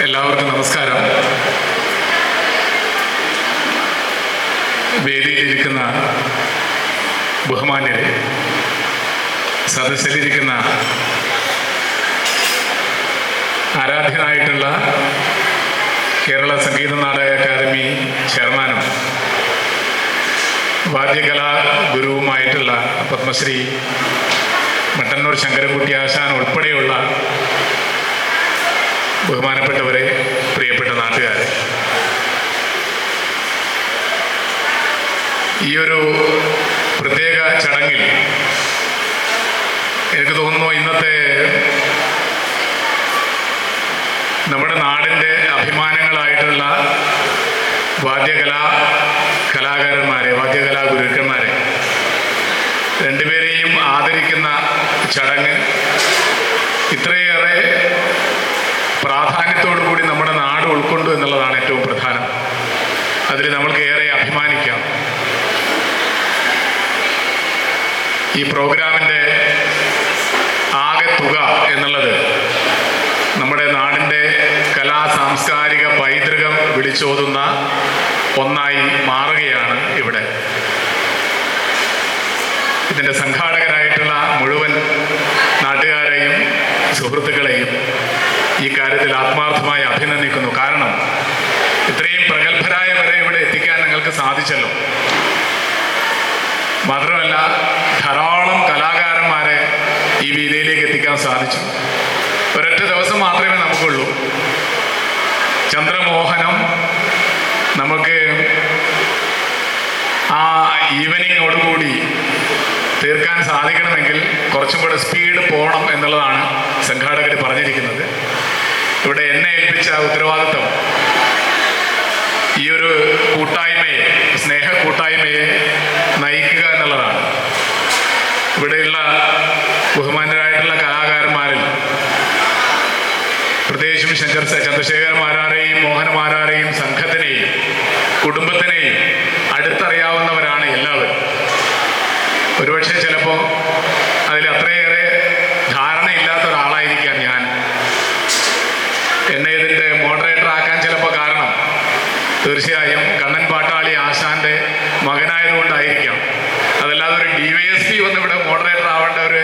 എല്ലാവർക്കും നമസ്കാരം. വേദിയിലിരിക്കുന്ന ബഹുമാന്യരെ സദസ്സിലിരിക്കുന്ന ആരാധ്യനായിട്ടുള്ള കേരള സംഗീത നാടക അക്കാദമി ചെയർമാനും വാദ്യകലാ ഗുരുവുമായിട്ടുള്ള പത്മശ്രീ മട്ടന്നൂർ ശങ്കരൻകുട്ടി ആശാൻ ഉൾപ്പെടെയുള്ള ബഹുമാനപ്പെട്ടവരെ പ്രിയപ്പെട്ട നാട്ടുകാരെ. ഈ ഒരു പ്രത്യേക ചടങ്ങിൽ എനിക്ക് തോന്നുന്നു ഇന്നത്തെ നമ്മുടെ നാടിന്റെ അഭിമാനങ്ങളായിട്ടുള്ള വാദ്യകലാ കലാകാരന്മാരെ വാദ്യകലാ ഗുരുക്കന്മാരെ രണ്ടുപേരെയും ആദരിക്കുന്ന ചടങ്ങ് ഇത്രയേറെ പ്രാധാന്യത്തോടു കൂടി നമ്മുടെ നാട് ഉൾക്കൊണ്ടു എന്നുള്ളതാണ് ഏറ്റവും പ്രധാനം. അതിൽ നമ്മൾക്ക് ഏറെ അഭിമാനിക്കാം. ഈ പ്രോഗ്രാമിന്റെ ആകെ തുക എന്നുള്ളത് നമ്മുടെ നാടിന്റെ കലാ സാംസ്കാരിക പൈതൃകം വിളിച്ചോതുന്ന ഒന്നായി മാറുകയാണ് ഇവിടെ. ഇതിന്റെ സംഘാടകരായിട്ടുള്ള മുഴുവൻ നാട്ടുകാരെയും സുഹൃത്തുക്കളെയും ഈ കാര്യത്തിൽ ആത്മാർത്ഥമായി അഭിനന്ദിക്കുന്നു. കാരണം ഇത്രയും പ്രഗത്ഭരായവരെ ഇവിടെ എത്തിക്കാൻ ഞങ്ങൾക്ക് സാധിച്ചല്ലോ. മാത്രമല്ല ധാരാളം കലാകാരന്മാരെ ഈ വേദിയിലേക്ക് എത്തിക്കാൻ സാധിച്ചു. ഒരൊറ്റ ദിവസം മാത്രമേ നമുക്കുള്ളൂ. ചന്ദ്രമോഹനം നമുക്ക് ആ ഈവനിങ്ങോടുകൂടി തീർക്കാൻ സാധിക്കണമെങ്കിൽ കുറച്ചും കൂടെ സ്പീഡ് പോകണം എന്നുള്ളതാണ് സംഘാടകർ പറഞ്ഞിരിക്കുന്നത്. ഇവിടെ എന്നെ ഏൽപ്പിച്ച ഉത്തരവാദിത്വം. ഈ ഒരു കൂട്ടായ്മയെ സ്നേഹ കൂട്ടായ്മയെ നയിക്കുക എന്നുള്ളതാണ്. ഇവിടെയുള്ള ബഹുമാനരായിട്ടുള്ള കലാകാരന്മാരിൽ പ്രത്യേകിച്ചും ശങ്കർ ചന്ദ്രശേഖരന്മാരാരെയും മോഹനമാരാരെയും സംഘത്തിനെയും കുടുംബത്തിനെയും അടുത്തറിയാവുന്നവരാണ് എല്ലാവരും. ഒരുപക്ഷെ ചിലപ്പോൾ അതിൽ അത്രയേറെ ധാരണയില്ലാത്ത ഒരാളായിരിക്കാം ഞാൻ. എന്നെ ഇതിന്റെ മോഡറേറ്റർ ആക്കാൻ ചിലപ്പോൾ കാരണം തീർച്ചയായും കണ്ണൻ പാട്ടാളി ആശാന്റെ മകനായതുകൊണ്ടായിരിക്കാം. അതല്ലാതെ ഒരു ഡി വൈ എസ് പി വന്ന് ഇവിടെ മോഡറേറ്റർ ആവേണ്ട ഒരു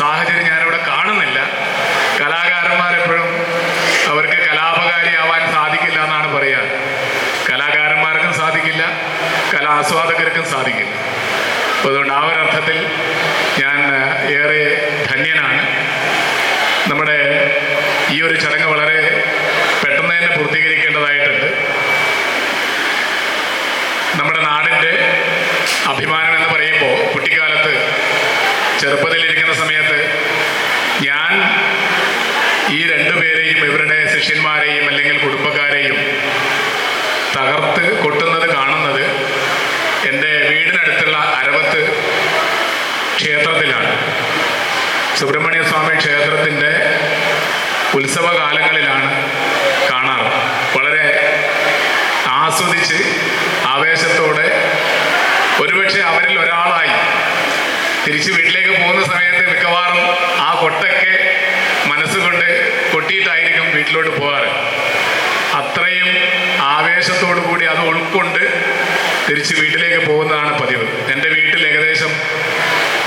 സാഹചര്യം ഞാനിവിടെ കാണുന്നില്ല. കലാകാരന്മാരെപ്പോഴും അവർക്ക് കലാപകാരിയാവാൻ സാധിക്കില്ല എന്നാണ് പറയുക കലാകാരന്മാർക്കും സാധിക്കില്ല കലാസ്വാദകർക്കും സാധിക്കില്ല. അതുകൊണ്ട് ആ ഒരർത്ഥത്തിൽ ഞാൻ ഏറെ ധന്യനാണ്. നമ്മുടെ ഈ ഒരു ചടങ്ങ് വളരെ പെട്ടെന്ന് തന്നെ പൂർത്തീകരിക്കേണ്ടതായിട്ടുണ്ട്. നമ്മുടെ നാടിന്റെ അഭിമാനം എന്ന് പറയുമ്പോൾ കുട്ടിക്കാലത്ത് ചെറുപ്പത്തിലിരിക്കുന്ന സമയത്ത് ഞാൻ ഈ രണ്ടുപേരെയും ഇവരുടെ ശിഷ്യന്മാരെയും അല്ലെങ്കിൽ കുടുംബക്കാരെയും തകർത്ത് കൊട്ടുന്നത് കാണുന്നത് എന്റെ വീടിനടുത്തുള്ള അരവത്ത് ക്ഷേത്രത്തിലാണ്. സുബ്രഹ്മണ്യ സ്വാമി ക്ഷേത്രത്തിന്റെ ഉത്സവകാലങ്ങളിലാണ് കാണാറ്. വളരെ ആസ്വദിച്ച് ആവേശത്തോടെ ഒരുപക്ഷെ അവരിൽ ഒരാളായി തിരിച്ച് വീട്ടിലേക്ക് പോകുന്ന സമയത്ത് മിക്കവാറും ആ കൊട്ടൊക്കെ മനസ്സുകൊണ്ട് കൊട്ടിയിട്ടായിരിക്കും വീട്ടിലോട്ട് പോകാറ്. അത്രയും ആവേശത്തോടു കൂടി അത് ഉൾക്കൊണ്ട് തിരിച്ച് വീട്ടിലേക്ക് പോകുന്നതാണ് പതിവ്. എന്റെ വീട്ടിൽ ഏകദേശം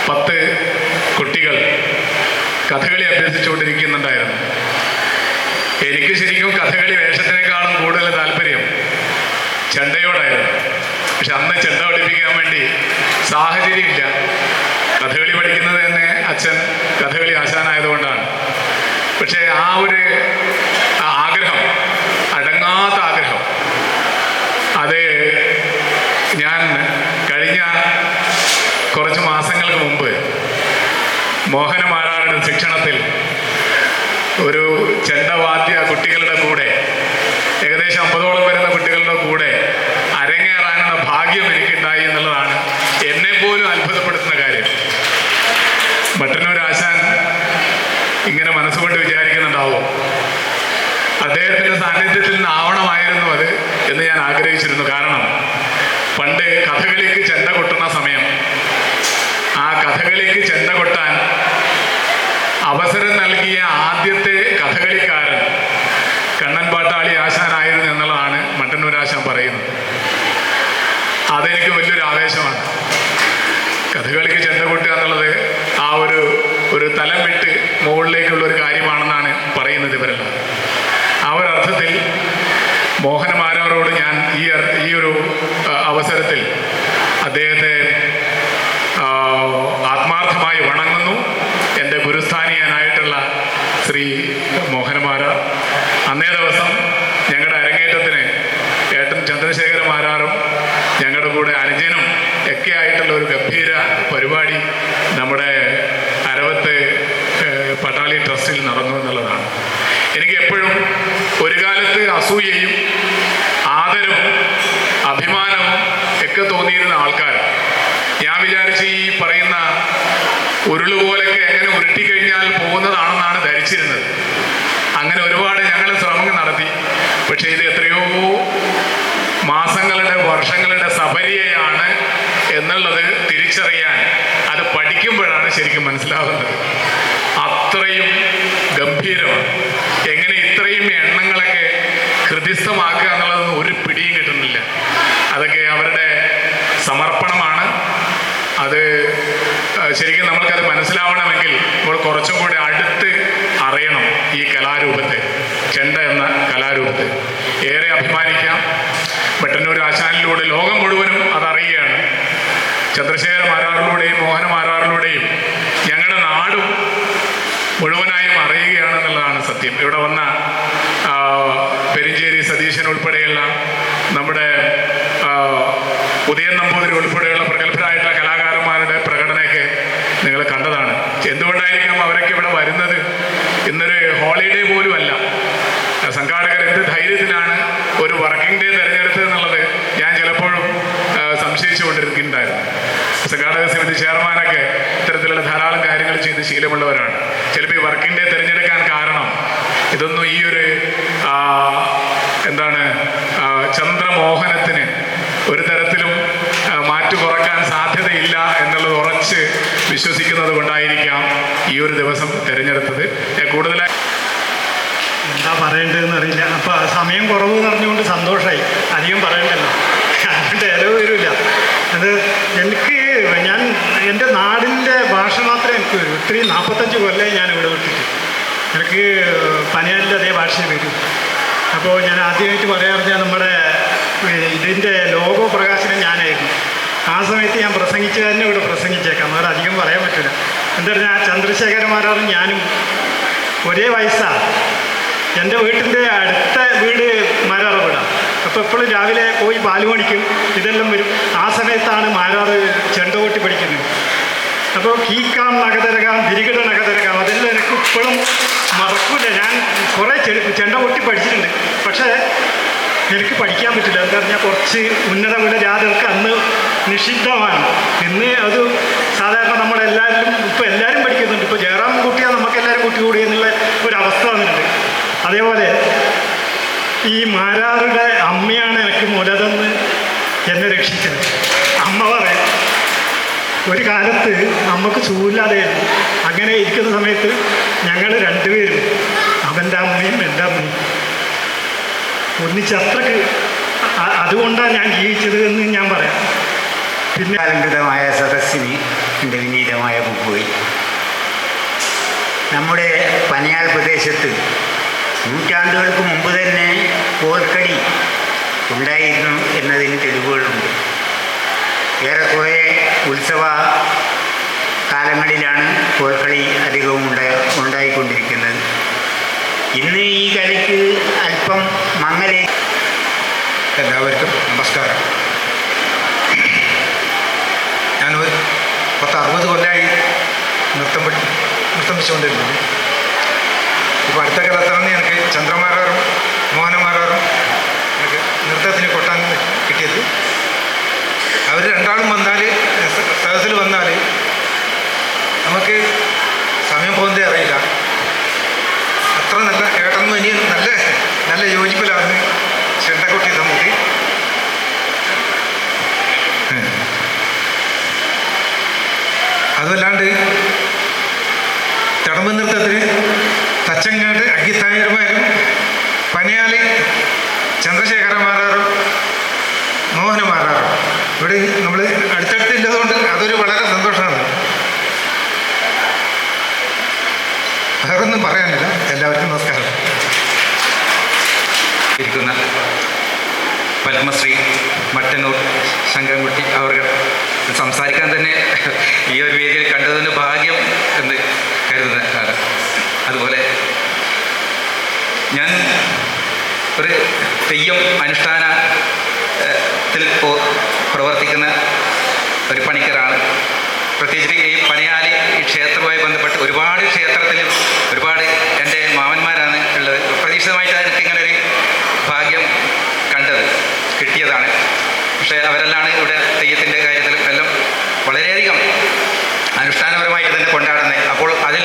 പത്ത് കുട്ടികൾ കഥകളി അഭ്യസിച്ചുകൊണ്ടിരിക്കുന്നുണ്ടായിരുന്നു. എനിക്ക് ശരിക്കും കഥകളി വേഷത്തിനേക്കാളും കൂടുതൽ താല്പര്യം ചെണ്ടയോടായിരുന്നു. പക്ഷെ അന്ന് ചെണ്ട പഠിപ്പിക്കാൻ വേണ്ടി സാഹചര്യമില്ല. കഥകളി പഠിക്കുന്നത് തന്നെ അച്ഛൻ കഥകളി ആശാനായതുകൊണ്ടാണ്. പക്ഷേ ആ ഒരു ആഗ്രഹം അടങ്ങാത്ത ആഗ്രഹം അത് ഞാൻ കഴിഞ്ഞ കുറച്ച് മാസങ്ങൾക്ക് മുമ്പ് മോഹനമാരാരുടെ ശിക്ഷണത്തിൽ ഒരു ചെണ്ടവാദ്യ കുട്ടികളുടെ കൂടെ ഏകദേശം അമ്പതോളം വരുന്ന കുട്ടികളുടെ കൂടെ അരങ്ങേറാനുള്ള ഭാഗ്യം എനിക്കുണ്ടായി എന്നുള്ളതാണ് എന്നെ പോലും അത്ഭുതപ്പെടുത്തുന്ന കാര്യം. മട്ടന്നൂർ ആശാൻ ഇങ്ങനെ മനസ്സുകൊണ്ട് വിചാരിക്കുന്നുണ്ടാവും? അദ്ദേഹത്തിന്റെ സാന്നിധ്യത്തിൽ നിന്നാവണമായിരുന്നു അത് എന്ന് ഞാൻ ആഗ്രഹിച്ചിരുന്നു. കാരണം പണ്ട് കഥകളിക്ക് ചെണ്ട കൊട്ടുന്ന സമയം ആ കഥകളിക്ക് ചെണ്ട കൊട്ടാൻ നൽകിയ ആദ്യത്തെ കഥകളിക്കാരൻ കണ്ണൻ പാട്ടാളി ആശാനായിരുന്നു എന്നുള്ളതാണ് മട്ടന്നൂരാശാൻ പറയുന്നത്. അതെനിക്ക് വലിയൊരു ആവേശമാണ്. കഥകളിക്ക് ചെണ്ട കൊട്ടുക എന്നുള്ളത് ആ ഒരു ഒരു തലം വിട്ട് മുകളിലേക്കുള്ള ഒരു കാര്യമാണെന്നാണ് പറയുന്നത് ഇവരെല്ലാം. ആ ഒരു അർത്ഥത്തിൽ മോഹനമാരാരോട് ഞാൻ ഈ ഈ ഒരു അവസരത്തിൽ അദ്ദേഹത്തെ ആത്മാർത്ഥമായി വണങ്ങുന്നു. ശ്രീ മോഹനമാര. അന്നേ ദിവസം ഞങ്ങളുടെ അരങ്ങേറ്റത്തിന് ഏട്ടൻ ചന്ദ്രശേഖര മാരാറും ഞങ്ങളുടെ കൂടെ അനുജനും ഒക്കെ ആയിട്ടുള്ള ഒരു ഗംഭീര പരിപാടി നമ്മുടെ അരവത്ത് പട്ടാളി ട്രസ്റ്റിൽ നടന്നു എന്നുള്ളതാണ്. എനിക്ക് എപ്പോഴും ഒരു കാലത്ത് അസൂയയും ആദരവും അഭിമാനവും ഒക്കെ തോന്നിയിരുന്ന ആൾക്കാർ ഞാൻ വിചാരിച്ച് ഈ പറയുന്ന ഉരുളുപോലൊക്കെ എങ്ങനെ ഉരുട്ടിക്കഴിഞ്ഞാൽ പോകുന്നതാണെന്നാണ് ധരിച്ചിരുന്നത്. അങ്ങനെ ഒരുപാട് ഞങ്ങൾ ശ്രമങ്ങൾ നടത്തി. പക്ഷേ ഇത് എത്രയോ മാസങ്ങളുടെ വർഷങ്ങളുടെ സഫലിയാണ് എന്നുള്ളത് തിരിച്ചറിയാൻ അത് പഠിക്കുമ്പോഴാണ് ശരിക്കും മനസ്സിലാവുന്നത്. അത്രയും ഗംഭീരമാണ്. എങ്ങനെ ഇത്രയും എണ്ണങ്ങളൊക്കെ ഹൃദിസ്ഥമാക്കുക എന്നുള്ളതൊന്നും ഒരു പിടിയും കിട്ടുന്നില്ല. അതൊക്കെ അവരുടെ സമർപ്പണമാണ്. അത് ശരിക്കും നമ്മൾക്കത് മനസ്സിലാവണമെങ്കിൽ നമ്മൾ കുറച്ചും കൂടി അടുത്ത് അറിയണം ഈ കലാരൂപത്തെ. ചെണ്ട എന്ന കലാരൂപത്തെ. ഏറെ അഭിമാനിക്കാം. വെട്ടന്നൂർ ആശാനിലൂടെ ലോകം മുഴുവനും അതറിയുകയാണ്. ചന്ദ്രശേഖര മാരാറിലൂടെയും മോഹന മാരാറിലൂടെയും ഞങ്ങളുടെ നാടും മുഴുവനായും അറിയുകയാണെന്നുള്ളതാണ് സത്യം. ഇവിടെ വന്ന പെരിഞ്ചേരി സതീശൻ ഉൾപ്പെടെയുള്ള നമ്മുടെ ഉദയൻ നമ്പൂതിരി ഉൾപ്പെടെയുള്ള നിങ്ങൾ കണ്ടതാണ്. എന്തുകൊണ്ടായിരിക്കാം അവരൊക്കെ ഇവിടെ വരുന്നത്? ഇന്നൊരു ഹോളിഡേ പോലും അല്ല. സംഘാടകർ എന്ത് ധൈര്യത്തിലാണ് ഒരു വർക്കിംഗ് ഡേ തിരഞ്ഞെടുത്തത് എന്നുള്ളത് ഞാൻ ചിലപ്പോഴും സംശയിച്ചുകൊണ്ടിരിക്കുന്നുണ്ടായിരുന്നു സംഘാടക സമിതി ചെയർമാനൊക്കെ ഇത്തരത്തിലുള്ള ധാരാളം കാര്യങ്ങൾ ചെയ്ത് ശീലമുള്ളവരാണ്. ചിലപ്പോൾ ഈ വർക്കിംഗ് ഡേ തിരഞ്ഞെടുക്കാൻ കാരണം ഇതൊന്നും ഈ ഒരു എന്താണ് ആ, ചന്ദ്രമോഹനത്തിന് ഒരു തരത്തിലും ആ, മാറ്റു കുറയ്ക്കാൻ സാധ്യതയില്ല എന്നുള്ളത് ഉറച്ച് വിശ്വസിക്കുന്നത് കൊണ്ടായിരിക്കാം ഈ ഒരു ദിവസം തിരഞ്ഞെടുത്തത്. കൂടുതലായി എന്താ പറയേണ്ടതെന്ന് അറിയില്ല. അപ്പോൾ സമയം കുറവ് പറഞ്ഞുകൊണ്ട് സന്തോഷമായി അധികം പറയണ്ടല്ലോ. അതുകൊണ്ട് ഇലവ് വരില്ല അത് എനിക്ക് ഞാൻ എന്റെ നാടിന്റെ ഭാഷ മാത്രമേ എനിക്ക് വരൂ. ഇത്രയും നാൽപ്പത്തഞ്ച് കൊല്ലേ ഞാൻ ഇവിടെ വിട്ടിട്ട്. എനിക്ക് പനിയാലിന്റെ അതേ ഭാഷയെ വരും. അപ്പോൾ ഞാൻ ആദ്യമായിട്ട് പറയാറുണ്ട് നമ്മുടെ ഇതിന്റെ ലോഗോ പ്രകാശനം ഞാനായിരുന്നു. ആ സമയത്ത് ഞാൻ പ്രസംഗിച്ചു തന്നെ ഇവിടെ പ്രസംഗിച്ചേക്കാം. അവിടെ അധികം പറയാൻ പറ്റില്ല എന്താ പറഞ്ഞാൽ ചന്ദ്രശേഖരന്മാരാറും ഞാനും ഒരേ വയസ്സാണ് എന്റെ വീട്ടിന്റെ അടുത്ത വീട് മാരാറ വീടാണ് അപ്പോൾ എപ്പോഴും രാവിലെ പോയി പാൽ മണിക്കും ഇതെല്ലാം വരും. ആ സമയത്താണ് മാരാറ് ചെണ്ട കൊട്ടി പഠിക്കുന്നത് അപ്പോൾ കീക്കാം നഗതരകാം തിരികിട നഗതരകാം അതെല്ലാം എനിക്ക് ഇപ്പോഴും മറക്കില്ല ഞാൻ കുറേ ചെണ്ട കൊട്ടി പഠിച്ചിട്ടുണ്ട്. പക്ഷേ എനിക്ക് പഠിക്കാൻ പറ്റില്ല. എന്ന് പറഞ്ഞാൽ കുറച്ച് ഉന്നത കുല ജാതകർക്ക് അന്ന് നിഷിദ്ധമാണ്. ഇന്ന് അത് സാധാരണ നമ്മളെല്ലാവരും ഇപ്പോൾ എല്ലാവരും പഠിക്കുന്നുണ്ട്. ഇപ്പോൾ ജയറാം കുട്ടിയാൽ നമുക്ക് എല്ലാവരും കുട്ടി കൂടി എന്നുള്ള ഒരു അവസ്ഥ വന്നിട്ടുണ്ട്. അതേപോലെ ഈ മാരാറുടെ അമ്മയാണ് എനിക്ക് മുലതെന്ന് എന്നെ രക്ഷിച്ചത്. അമ്മ പറയാം ഒരു കാലത്ത് നമുക്ക് ചൂല്ലാതെയായിരുന്നു അങ്ങനെ ഇരിക്കുന്ന സമയത്ത് ഞങ്ങൾ രണ്ടുപേരും ഒന്നിച്ച് അത്രയ്ക്ക് അതുകൊണ്ടാണ് ഞാൻ ജീവിച്ചത് എന്ന് ഞാൻ പറയാം. പിന്നെ അലങ്കൃതമായ സദസ്സിന് എന്റെ വിനീതമായ മുക്കുപോയി നമ്മുടെ പനിയാൽ പ്രദേശത്ത് നൂറ്റാണ്ടുകൾക്ക് മുമ്പ് തന്നെ കോൽക്കടി ഉണ്ടായിരുന്നു എന്നതിന് തെളിവുകളുണ്ട്. ഏറെക്കുറെ ഉത്സവ കാലങ്ങളിലാണ് കോൽക്കളി അധികവും ഉണ്ടായി ഉണ്ടായിക്കൊണ്ടിരിക്കുന്നത്. ഇന്ന് ഈ കളിക്ക് അല്പം മങ്ങലേ എല്ലാവർക്കും നമസ്കാരം. ഞാൻ ഒരു പത്ത് അറുപത് കൊല്ലമായി നൃത്തം പഠി നൃത്തം വെച്ചുകൊണ്ടിരുന്നത്. ഇപ്പോൾ അടുത്ത കാലത്താണ് എനിക്ക് ചന്ദ്രമാരാറും മോഹനമാരാറും എനിക്ക് നൃത്തത്തിന് കൊട്ടാൻ കിട്ടിയത്. അവർ രണ്ടാളും വന്നാൽ സദസ്സിൽ വന്നാൽ നമുക്ക് സമയം പോകുന്നതേ അറിയില്ല. അത്ര നല്ല ഏട്ടനും ഇനിയും നല്ല നല്ല യോജിപ്പിലാണ് ശ്രദ്ധക്കുട്ടി നമുക്ക് അതല്ലാണ്ട് ചടമ്പ് നൃത്തത്തിൽ തച്ചങ്ങാട് അഗ്ഗിത്തായർമാരും പനയാലി ചന്ദ്രശേഖര മാറാറും മോഹന മാറാറും ഇവിടെ നമ്മൾ അടുത്തടുത്ത് ഇല്ലതുകൊണ്ട് അതൊരു വളരെ സന്തോഷമാണ്. വേറൊന്നും പറയാനില്ല. എല്ലാവർക്കും നമസ്കാരം. ഇരിക്കുന്ന പത്മശ്രീ മട്ടന്നൂർ ശങ്കരൻകുട്ടി അവർ സംസാരിക്കാൻ തന്നെ ഈ ഒരു വേദിയിൽ കണ്ടതിന് ഭാഗ്യം എന്ന് കരുതുന്നതാണ് അതുപോലെ ഞാൻ ഒരു തെയ്യം അനുഷ്ഠാനത്തിൽ പ്രവർത്തിക്കുന്ന ഒരു പണിക്കരാണ്. പ്രത്യേകിച്ച് ഈ പണിയാലി ഈ ക്ഷേത്രവുമായി ബന്ധപ്പെട്ട് ഒരുപാട് ക്ഷേത്രത്തിലും ഒരുപാട് എന്റെ മാമന്മാരാണ് ഉള്ളത്. പ്രതീക്ഷിതമായിട്ടാണ് എനിക്ക് ഇങ്ങനെ ഒരു ഭാഗ്യം കണ്ടത് കിട്ടിയതാണ് പക്ഷേ അവരെല്ലാം ഇവിടെ തെയ്യത്തിന്റെ കാര്യത്തിലും എല്ലാം വളരെയധികം അനുഷ്ഠാനപരമായിട്ട് തന്നെ കൊണ്ടാടുന്നത് അപ്പോൾ അതിൽ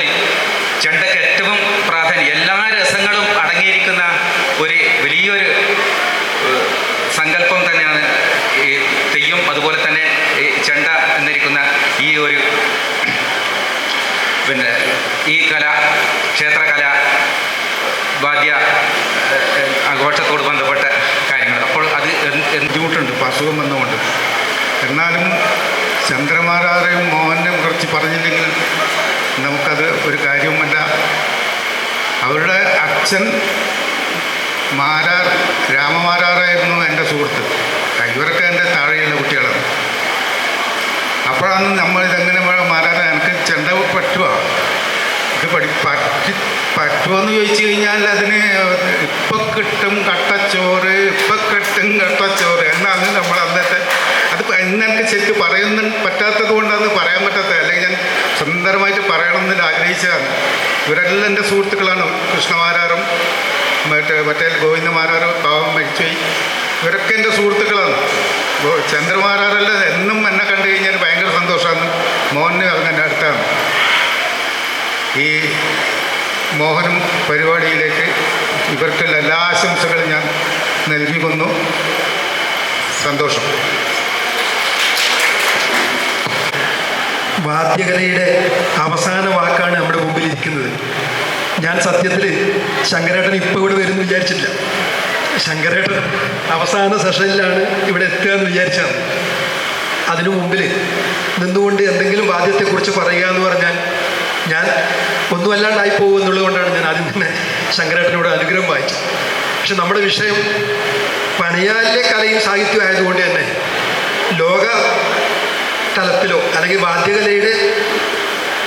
ചെണ്ടയ്ക്ക് ഏറ്റവും പ്രാധാന്യം എല്ലാ രസങ്ങളും അടങ്ങിയിരിക്കുന്ന ഒരു വലിയൊരു ഏഹ്, സങ്കല്പം തന്നെയാണ് ഈ തെയ്യം അതുപോലെ തന്നെ ഈ ചെണ്ട എന്നിരിക്കുന്ന ഈ ഒരു പിന്നെ ഈ കല ക്ഷേത്രകല വാദ്യ ഏഹ്, ഏഹ്, ആഘോഷത്തോട് ബന്ധപ്പെട്ട കാര്യങ്ങൾ അപ്പോൾ അത് എന്ത് എന്ത് ബുദ്ധിമുട്ടുണ്ട് ഇപ്പം അസുഖം വന്നുകൊണ്ട്. എന്നാലും ചന്ദ്രമാരാറേയും മോഹനെയും കുറച്ച് പറഞ്ഞില്ലെങ്കിൽ നമുക്കത് ഒരു കാര്യവുമല്ല. അവരുടെ അച്ഛൻ മാരാർ രാമമാരാറായിരുന്നു എന്റെ സുഹൃത്ത്. ഇവരൊക്കെ എന്റെ താഴെയുള്ള കുട്ടികളാണ്. അപ്പോഴാണ് നമ്മളിതെങ്ങനെ മാരാറ് എനിക്ക് ചെണ്ട പറ്റുക ഇത് പഠി പറ്റി പറ്റുമെന്ന് ചോദിച്ചു കഴിഞ്ഞാൽ അതിന് ഇപ്പം കിട്ടും കട്ടച്ചോറ് ഇപ്പം കിട്ടും കട്ടച്ചോറ്. എന്നാണ് നമ്മൾ അന്നത്തെ അത് എന്നൊക്കെ ശരിക്കും പറയുന്ന പറ്റാത്തത് കൊണ്ടാണ് പറയാൻ പറ്റാത്തത് അല്ലെങ്കിൽ ഞാൻ സുന്ദരമായിട്ട് പറയണമെന്ന് ആഗ്രഹിച്ചതാണ്. ഇവരെല്ലാം എന്റെ സുഹൃത്തുക്കളാണ്. കൃഷ്ണമാരാറും മറ്റേ മറ്റേ ഗോവിന്ദമാരാറും പാവം മരിച്ചുപോയി. ഇവരൊക്കെ എന്റെ സുഹൃത്തുക്കളാണ്. ചന്ദ്രമാരാറല്ല എന്നും എന്നെ കണ്ടു കഴിഞ്ഞാൽ ഭയങ്കര സന്തോഷമാണ്. മോഹന് അങ്ങനെ അടുത്താണ്. ഈ മോഹനം പരിപാടിയിലേക്ക് ഇവർക്കുള്ള എല്ലാ ആശംസകളും ഞാൻ നൽകി നൽകിക്കൊന്നു. സന്തോഷം. വാദ്യകലയുടെ അവസാന വാക്കാണ് നമ്മുടെ മുമ്പിൽ ഇരിക്കുന്നത്. ഞാൻ സത്യത്തിൽ ശങ്കരേട്ടൻ ഇപ്പോൾ ഇവിടെ വരുമെന്ന് വിചാരിച്ചില്ല ശങ്കരേട്ടൻ അവസാന സെഷനിലാണ് ഇവിടെ എത്തുക എന്ന് വിചാരിച്ചത് അതിനു മുമ്പിൽ നിന്നുകൊണ്ട് എന്തെങ്കിലും വാദ്യത്തെക്കുറിച്ച് പറയുക എന്ന് പറഞ്ഞാൽ ഞാൻ ഒന്നുമല്ലാണ്ടായി പോകും എന്നുള്ളത് കൊണ്ടാണ് ഞാൻ ആദ്യം തന്നെ ശങ്കരേട്ടനോട് അനുഗ്രഹം വായിച്ചത്. പക്ഷെ നമ്മുടെ വിഷയം പണിയാലിലെ കലയും സാഹിത്യവും ആയതുകൊണ്ട് തന്നെ ലോക തലത്തിലോ അല്ലെങ്കിൽ വാദ്യകലയുടെ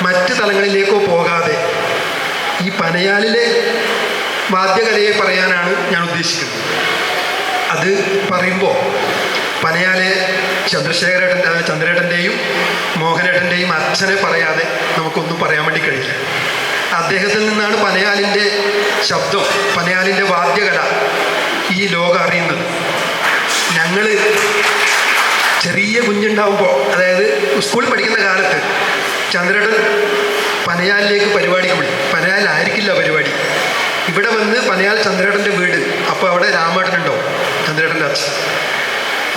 മറ്റ് തലങ്ങളിലേക്കോ പോകാതെ ഈ പനയാലിലെ വാദ്യകലയെ പറയാനാണ് ഞാൻ ഉദ്ദേശിക്കുന്നത്. അത് പറയുമ്പോൾ പനയാലെ ചന്ദ്രശേഖരേട്ടന്റെ ചന്ദ്രേട്ടന്റെയും മോഹനേട്ടന്റെയും അച്ഛനെ പറയാതെ നമുക്കൊന്നും പറയാൻ വേണ്ടി കഴിയില്ല. അദ്ദേഹത്തിൽ നിന്നാണ് പനയാലിന്റെ ശബ്ദം പനയാലിന്റെ വാദ്യകല ഈ ലോകം അറിയുന്നത്. ഞങ്ങൾ ചെറിയ കുഞ്ഞുണ്ടാവുമ്പോൾ അതായത് സ്കൂളിൽ പഠിക്കുന്ന കാലത്ത് ചന്ദ്രേട്ടൻ പനയാലിലേക്ക് പരിപാടിക്ക് വിളി പനയാലായിരിക്കില്ല പരിപാടി. ഇവിടെ വന്ന് പനയാൽ ചന്ദ്രേട്ടന്റെ വീട് അപ്പോൾ അവിടെ രാമേട്ടനുണ്ടോ ചന്ദ്രേട്ടന്റെ അച്ഛൻ.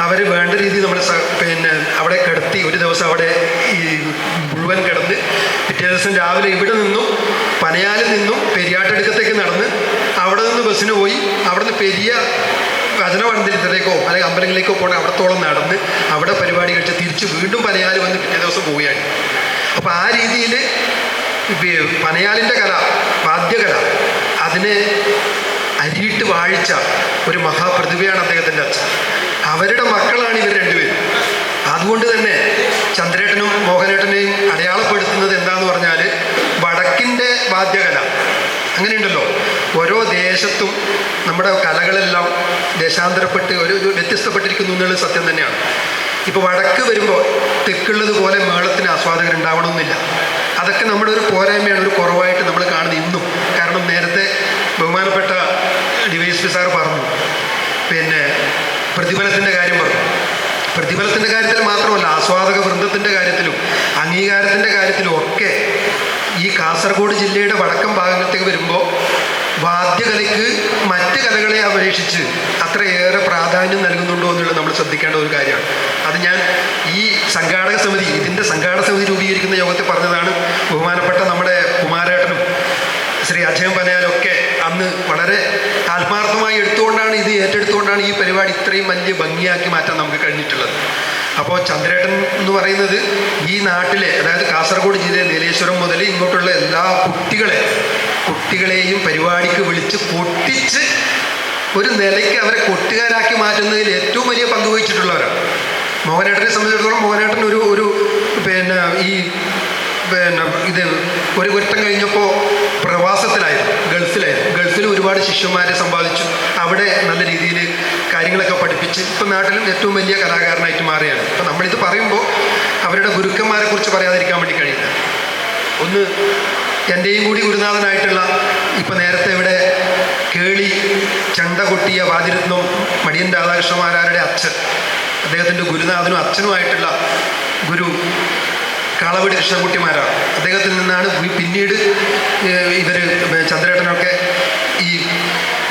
അവർ വേണ്ട രീതിയിൽ നമ്മുടെ പിന്നെ അവിടെ കിടത്തി ഒരു ദിവസം അവിടെ ഈ മുഴുവൻ കിടന്ന് പിറ്റേ ദിവസം രാവിലെ ഇവിടെ നിന്നും പനയാലിൽ നിന്നും പെരിയാട്ടടുക്കത്തേക്ക് നടന്ന് അവിടെ നിന്ന് ബസ്സിന് പോയി അവിടുന്ന് പെരിയ വചന മണ്ഡലത്തിലേക്കോ അല്ലെങ്കിൽ അമ്പലങ്ങളിലേക്കോ പോകണം. അവിടത്തോളം നടന്ന് അവിടെ പരിപാടി കഴിച്ച് തിരിച്ച് വീണ്ടും പനയാൽ വന്ന് പിറ്റേ ദിവസം പോവുകയാണ്. അപ്പോൾ ആ രീതിയിൽ പനയാലിന്റെ കല വാദ്യകല അതിനെ അരിയിട്ട് വാഴിച്ച ഒരു മഹാപ്രതിഭയാണ് അദ്ദേഹത്തിന്റെ അച്ഛൻ. അവരുടെ മക്കളാണ് ഇവർ രണ്ടുപേരും. അതുകൊണ്ട് തന്നെ ചന്ദ്രേട്ടനും മോഹനേട്ടനെയും അടയാളപ്പെടുത്തുന്നത് എന്താന്ന് പറഞ്ഞാൽ വടക്കിന്റെ വാദ്യകല. അങ്ങനെയുണ്ടല്ലോ. ഓരോ ദേശത്തും നമ്മുടെ കലകളെല്ലാം ദേശാന്തരപ്പെട്ട് ഒരു വ്യത്യസ്തപ്പെട്ടിരിക്കുന്നു എന്നുള്ളത് സത്യം തന്നെയാണ്. ഇപ്പോൾ വടക്ക് വരുമ്പോൾ തെക്കുള്ളത് പോലെ മേളത്തിന് ആസ്വാദകർ ഉണ്ടാവണമെന്നില്ല അതൊക്കെ നമ്മുടെ ഒരു പോരായ്മയാണ് ഒരു കുറവായിട്ട് നമ്മൾ കാണുന്നത് ഇന്നും. കാരണം നേരത്തെ ബഹുമാനപ്പെട്ട ഡിവൈസ് പി സാർ പറഞ്ഞു. പിന്നെ പ്രതിഫലത്തിന്റെ കാര്യം പറഞ്ഞു. പ്രതിഫലത്തിന്റെ കാര്യത്തിൽ മാത്രമല്ല ആസ്വാദക വൃന്ദത്തിന്റെ കാര്യത്തിലും അംഗീകാരത്തിന്റെ കാര്യത്തിലും ഒക്കെ ഈ കാസർഗോഡ് ജില്ലയുടെ വടക്കം ഭാഗത്തേക്ക് വരുമ്പോൾ വാദ്യകലയ്ക്ക് മറ്റ് കലകളെ അപേക്ഷിച്ച് അത്രയേറെ പ്രാധാന്യം നൽകുന്നുണ്ടോ എന്നുള്ളത് നമ്മൾ ശ്രദ്ധിക്കേണ്ട ഒരു കാര്യമാണ്. അത് ഞാൻ ഈ സംഘാടക സമിതി ഇതിന്റെ സംഘാടക സമിതി രൂപീകരിക്കുന്ന യോഗത്തിൽ പറഞ്ഞതാണ് ബഹുമാനപ്പെട്ട നമ്മുടെ കുമാരേട്ടനും ശ്രീ അജയം പനയാലൊക്കെ അന്ന് വളരെ ആത്മാർത്ഥമായി എടുത്തുകൊണ്ടാണ് ഇത് ഏറ്റെടുത്തുകൊണ്ടാണ് ഈ പരിപാടി ഇത്രയും വലിയ ഭംഗിയാക്കി മാറ്റാൻ നമുക്ക് കഴിഞ്ഞിട്ടുള്ളത്. അപ്പോൾ ചന്ദ്രേട്ടൻ എന്ന് പറയുന്നത് ഈ നാട്ടിലെ അതായത് കാസർഗോഡ് ജില്ലയിലെ നീലേശ്വരം മുതൽ ഇങ്ങോട്ടുള്ള എല്ലാ കുട്ടികളെ കുട്ടികളെയും പരിപാടിക്ക് വിളിച്ച് പൊട്ടിച്ച് ഒരു നിലയ്ക്ക് അവരെ കൊട്ടുകാരാക്കി മാറ്റുന്നതിൽ ഏറ്റവും വലിയ പങ്ക് വഹിച്ചിട്ടുള്ളവരാണ്. മോഹനേട്ടനെ സംബന്ധിച്ചിടത്തോളം മോഹനേട്ടൻ ഒരു ഒരു പിന്നെ ഈ പിന്നെ ഇത് ഒരു കുറ്റം കഴിഞ്ഞപ്പോൾ പ്രവാസത്തിലായിരുന്നു ഗൾഫിലായിരുന്നു. ഗൾഫിൽ ഒരുപാട് ശിഷ്യന്മാരെ സമ്പാദിച്ചു. അവിടെ നല്ല രീതിയിൽ കാര്യങ്ങളൊക്കെ പഠിപ്പിച്ച് ഇപ്പം നാട്ടിലും ഏറ്റവും വലിയ കലാകാരനായിട്ട് മാറിയാണ് അപ്പം നമ്മളിത് പറയുമ്പോൾ അവരുടെ ഗുരുക്കന്മാരെ കുറിച്ച് പറയാതിരിക്കാൻ വേണ്ടി കഴിയില്ല. ഒന്ന് എന്റെയും കൂടി ഗുരുനാഥനായിട്ടുള്ള ഇപ്പം നേരത്തെ ഇവിടെ കേളി ചണ്ട കൊട്ടിയ വാതിരത്നം മടിയൻ രാധാകൃഷ്ണമാരാരുടെ അച്ഛൻ അദ്ദേഹത്തിന്റെ ഗുരുനാഥനും അച്ഛനുമായിട്ടുള്ള ഗുരു കാളവടി കൃഷ്ണൻകുട്ടിമാരാണ്. അദ്ദേഹത്തിൽ നിന്നാണ് പിന്നീട് ഇവർ ചന്ദ്രേട്ടനൊക്കെ ഈ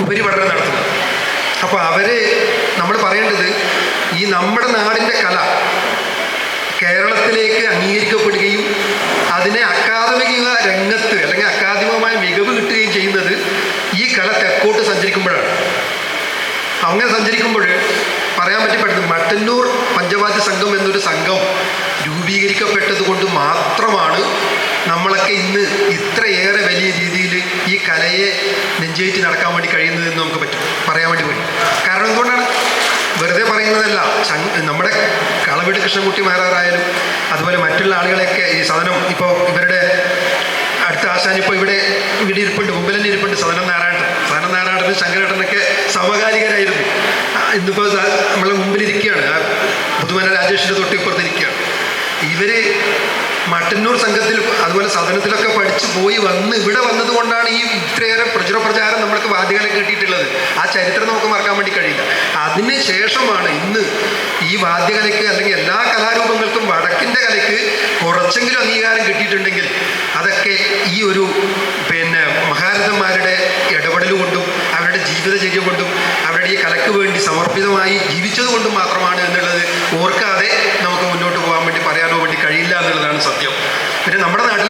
ഉപരിപഠനം നടത്തുന്നത്. അപ്പോൾ അവരെ നമ്മൾ പറയേണ്ടത് ഈ നമ്മുടെ നാടിന്റെ കല കേരളത്തിലേക്ക് അംഗീകരിക്കപ്പെടുകയും അതിനെ അക്കാദമിക രംഗത്ത് അല്ലെങ്കിൽ അക്കാദമികമായ മികവ് കിട്ടുകയും ചെയ്യുന്നത് ഈ കല തെക്കോട്ട് സഞ്ചരിക്കുമ്പോഴാണ്. അങ്ങനെ സഞ്ചരിക്കുമ്പോൾ പറയാൻ പറ്റി പെട്ടെന്ന് മട്ടന്നൂർ പഞ്ചവാദ്യ സംഘം എന്നൊരു സംഘം രൂപീകരിക്കപ്പെട്ടത് കൊണ്ട് മാത്രമാണ് നമ്മളൊക്കെ ഇന്ന് ഇത്രയേറെ വലിയ രീതിയിൽ ഈ കലയെ നെഞ്ചേറ്റി നടക്കാൻ വേണ്ടി കഴിയുന്നതെന്ന് നമുക്ക് പറ്റും. പറയാൻ വേണ്ടി പറ്റും കാരണം എന്തുകൊണ്ടാണ്? വെറുതെ പറയുന്നതല്ല. നമ്മുടെ കളവീട് കൃഷ്ണൻകുട്ടി മാരാറായാലും അതുപോലെ മറ്റുള്ള ആളുകളെയൊക്കെ ഈ സദനം ഇപ്പോൾ ഇവരുടെ അടുത്ത ആശാൻ ഇപ്പോൾ ഇവിടെ ഇവിടെ ഇരിപ്പുണ്ട് മുമ്പിൽ തന്നെ ഇരിപ്പുണ്ട് സദനം നാരായണൻ. സദനം നാരായണനും ശങ്കരേട്ടനൊക്കെ സമകാലികരായിരുന്നു. ഇന്നിപ്പോൾ നമ്മളെ മുമ്പിൽ ഇരിക്കുകയാണ്. പുതുമന രാജേഷിന്റെ തൊട്ടിപ്പുറത്ത് ഇപ്പുറത്തിരിക്കുകയാണ് ഇവർ മട്ടന്നൂർ സംഘത്തിൽ അതുപോലെ സദനത്തിലൊക്കെ പഠിച്ചു പോയി വന്ന് ഇവിടെ വന്നതുകൊണ്ടാണ് ഈ ഇത്രയേറെ പ്രചുര പ്രചാരം നമ്മൾക്ക് വാദികളെ കിട്ടിയിട്ടുള്ളത്. ആ ചരിത്രം നമുക്ക് മറക്കാൻ വേണ്ടി കഴിയില്ല. അതിന് ശേഷമാണ് ഇന്ന് ഈ വാദ്യകലയ്ക്ക് അല്ലെങ്കിൽ എല്ലാ കലാരൂപങ്ങൾക്കും വടക്കിന്റെ കലയ്ക്ക് കുറച്ചെങ്കിലും അംഗീകാരം കിട്ടിയിട്ടുണ്ടെങ്കിൽ അതൊക്കെ ഈ ഒരു പിന്നെ മഹാരഥന്മാരുടെ ഇടപെടൽ കൊണ്ടും അവരുടെ ജീവിതചര്യ കൊണ്ടും അവരുടെ ഈ കലയ്ക്ക് വേണ്ടി സമർപ്പിതമായി ജീവിച്ചത് കൊണ്ടും മാത്രമാണ് എന്നുള്ളത് ഓർക്കാതെ നമുക്ക് മുന്നോട്ട് പറയാനോ വേണ്ടി കഴിയില്ല എന്നുള്ളതാണ് സത്യം. പിന്നെ നമ്മുടെ നാട്ടിൽ